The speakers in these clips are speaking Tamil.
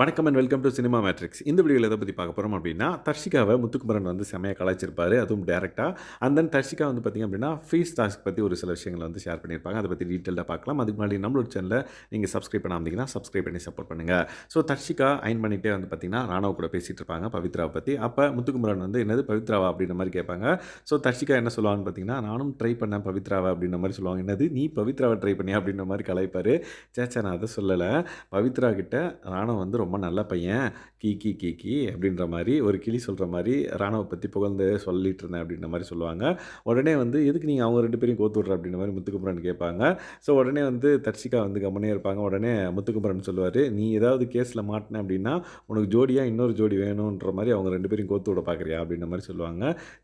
வணக்கம் and welcome to Cinema Matrix இந்த வீடியோவில் எதை பற்றி பார்க்க போகிறோம் அப்படின்னா தர்ஷிகாவை முத்துக்குமரன் வந்து செமையாக கலாச்சிருப்பார் அதுவும் டேரெக்டாக அண்ட் தென் தர்ஷிகா வந்து பார்த்திங்க அப்படின்னா ஃபீஸ் டாஸ்க் பற்றி ஒரு சில விஷயங்களை வந்து ஷேர் பண்ணியிருப்பாங்க. அதை பற்றி டீட்டெயிலாக பார்க்கலாம். அதுக்கு முன்னாடி நம்மளோட சேனலில் நீங்கள் சப்ஸ்கிரைப் பண்ணாமதிங்கன்னா சப்ஸ்கிரைப் பண்ணி சப்போர்ட் பண்ணுங்கள் ஸோ தர்ஷிகா அயன் பண்ணிகிட்டே வந்து பார்த்திங்கன்னா ராணவ கூட பேசிகிட்டு இருப்பாங்க பவித்ராவை பற்றி அப்போ முத்துக்குமரன் வந்து என்னது பவித்ராவா? அப்படின்ற மாதிரி கேட்பாங்க. ஸோ தர்ஷிகா என்ன சொல்லுவாங்கன்னு பார்த்தீங்கன்னா நானும் ட்ரை பண்ணேன் பவித்ராவை அப்படின்ற மாதிரி சொல்லுவாங்க. என்னது நீ பவித்ராவை ட்ரை பண்ணியா? அப்படின்ற மாதிரி கலாய்ப்பார். சேச்சா நான் அதை சொல்லலை. பவித்ரா கிட்ட ராணவ் வந்து ரொம்ப ரொம்ப நல்ல பையன். கீ கீ கீ கீ அப்படின்ற மாதிரி ஒரு கிளி சொல்கிற மாதிரி ராணுவ பற்றி புகழ்ந்து சொல்லிட்டு இருந்தேன் அப்படின்ற மாதிரி சொல்லுவாங்க. உடனே வந்து எதுக்கு நீங்கள் அவங்க ரெண்டு பேரையும் கோத்து விட்ற? அப்படின்ற மாதிரி முத்துக்குமரன் கேட்பாங்க. ஸோ உடனே வந்து தர்ஷிகா வந்து கம்மனே இருப்பாங்க. உடனே முத்துக்குமரன் சொல்லுவார் நீ ஏதாவது கேஸில் மாட்டின அப்படின்னா உனக்கு ஜோடியாக இன்னொரு ஜோடி வேணுன்ற மாதிரி அவங்க ரெண்டு பேரையும் கோத்து விட பார்க்குறியா அப்படின்ற மாதிரி சொல்லுவாங்க.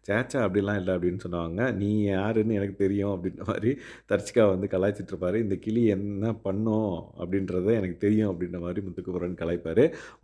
சேச்சா அப்படிலாம் இல்லை அப்படின்னு சொல்லுவாங்க நீ யாருன்னு எனக்கு தெரியும் அப்படின்ற மாதிரி தர்ஷிகா வந்து கலாய்ச்சிட்ருப்பாரு இந்த கிளி என்ன பண்ணும்? அப்படின்றத எனக்கு தெரியும் அப்படின்ற மாதிரி முத்துக்குமரன் கலாய்ப்பார்.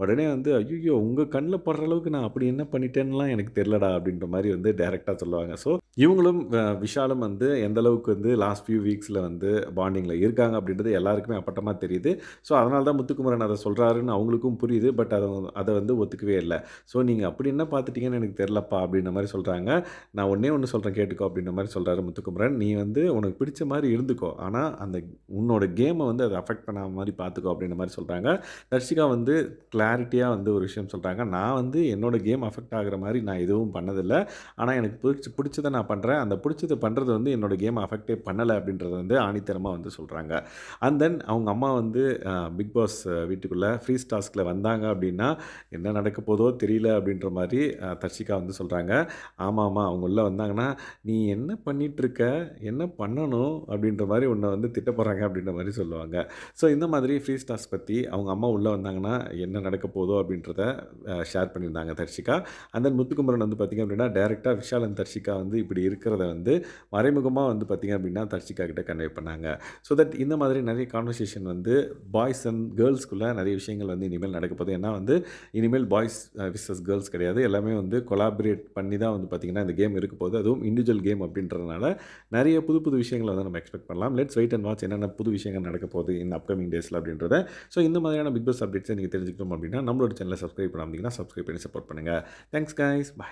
உடனே வந்து ஐயோ உங்கள் கண்ணில் படுற அளவுக்கு நான் அப்படி என்ன பண்ணிட்டேன்னுலாம் எனக்கு தெரிலடா அப்படின்ற மாதிரி வந்து டைரெக்டாக சொல்லுவாங்க. ஸோ இவங்களும் விஷாலும் வந்து எந்த அளவுக்கு வந்து லாஸ்ட் ஃபியூ வீக்ஸில் வந்து பாண்டிங்கில் இருக்காங்க அப்படின்றது எல்லாருக்குமே அப்பட்டமாக தெரியுது. ஸோ அதனால தான் முத்துக்குமரன் அதை சொல்கிறாருன்னு அவங்களுக்கும் புரியுது. பட் அதை அதை வந்து ஒத்துக்கவே இல்லை. ஸோ நீங்கள் அப்படி என்ன பார்த்துட்டீங்கன்னு எனக்கு தெரிலப்பா அப்படின்ற மாதிரி சொல்கிறாங்க நான் ஒன்றே ஒன்று சொல்கிறேன் கேட்டுக்கோ அப்படின்ற மாதிரி சொல்கிறாரு முத்துக்குமரன். நீ வந்து உனக்கு பிடிச்ச மாதிரி இருந்துக்கோ. ஆனால் அந்த உன்னோட கேமை வந்து அதை அஃபெக்ட் பண்ணாத மாதிரி பார்த்துக்கோ அப்படின்ற மாதிரி சொல்கிறாங்க தர்ஷிகா வந்து கிளாரிட்டியாக வந்து ஒரு விஷயம் சொல்கிறாங்க நான் வந்து என்னோடய கேம் அஃபெக்ட் ஆகிற மாதிரி நான் எதுவும் பண்ணதில்லை. ஆனால் எனக்கு பிடிச்சி பிடிச்சதை நான் பண்ணுறேன் அந்த பிடிச்சது பண்ணுறது வந்து என்னோடய கேம் அஃபெக்டே பண்ணலை அப்படின்றத வந்து ஆணித்தரமாக வந்து சொல்கிறாங்க அண்ட் தென் அவங்க அம்மா வந்து பிக் பாஸ் வீட்டுக்குள்ளே ஃப்ரீ ஸ்டாஸ்கில் வந்தாங்க அப்படின்னா என்ன நடக்க போதோ தெரியல அப்படின்ற மாதிரி தர்ஷிகா வந்து சொல்கிறாங்க ஆமாம் ஆமாம் அவங்க உள்ளே வந்தாங்கன்னா நீ என்ன பண்ணிகிட்ருக்க என்ன பண்ணணும்? அப்படின்ற மாதிரி உன்னை வந்து திட்ட போகிறாங்க அப்படின்ற மாதிரி சொல்லுவாங்க. ஸோ இந்த மாதிரி ஃப்ரீ ஸ்டாஸ் பற்றி அவங்க அம்மா உள்ளே வந்தாங்கன்னா என்ன நடக்க போதோ அப்படின்றத ஷேர் பண்ணியிருந்தாங்க தர்ஷிகா. அந்த முத்துக்குமரன் வந்து பார்த்திங்க அப்படின்னா டேரெக்டாக விஷால் அண்ட் தர்ஷிகா வந்து இப்படி இருக்கிறத வந்து மறைமுகமாக வந்து பார்த்திங்க அப்படின்னா தர்ஷிகா கிட்ட கன்வே பண்ணாங்க. ஸோ தட் இந்த மாதிரி நிறைய கான்வர்சேஷன் வந்து பாய்ஸ் அண்ட் கேர்ள்ஸ்குள்ளே நிறைய விஷயங்கள் வந்து இனிமேல் நடக்க போகுது. ஏன்னா வந்து இனிமேல் பாய்ஸ் விசஸ் கேர்ள்ஸ் கிடையாது. எல்லாமே வந்து கொலாபரேட் பண்ணி தான் வந்து பார்த்திங்கன்னா இந்த கேம் இருக்க போது அதுவும் இண்டிவிஜுவல் கேம் அப்படின்றதுனால நிறைய புது புது விஷயங்களை வந்து நம்ம எக்ஸ்பெக்ட் பண்ணலாம். லெட்ஸ் வெயிட் அண்ட் வாட்ச் என்னென்ன புது விஷயங்கள் நடக்க போகுது இன் அப்கமிங் டேஸில் அப்படின்றத. ஸோ இந்த மாதிரியான பிக் பாஸ் அப்டேட்ஸை நீங்கள் தெரிஞ்சுக்கணும் அப்படின்னா நம்மளோட சேனலை சப்ஸ்கிரைப் பண்ணாமதிங்கன்னா சப்ஸ்கிரைப் பண்ணி சப்போர்ட் பண்ணுங்கள் தேங்க்ஸ் கைஸ் பாய்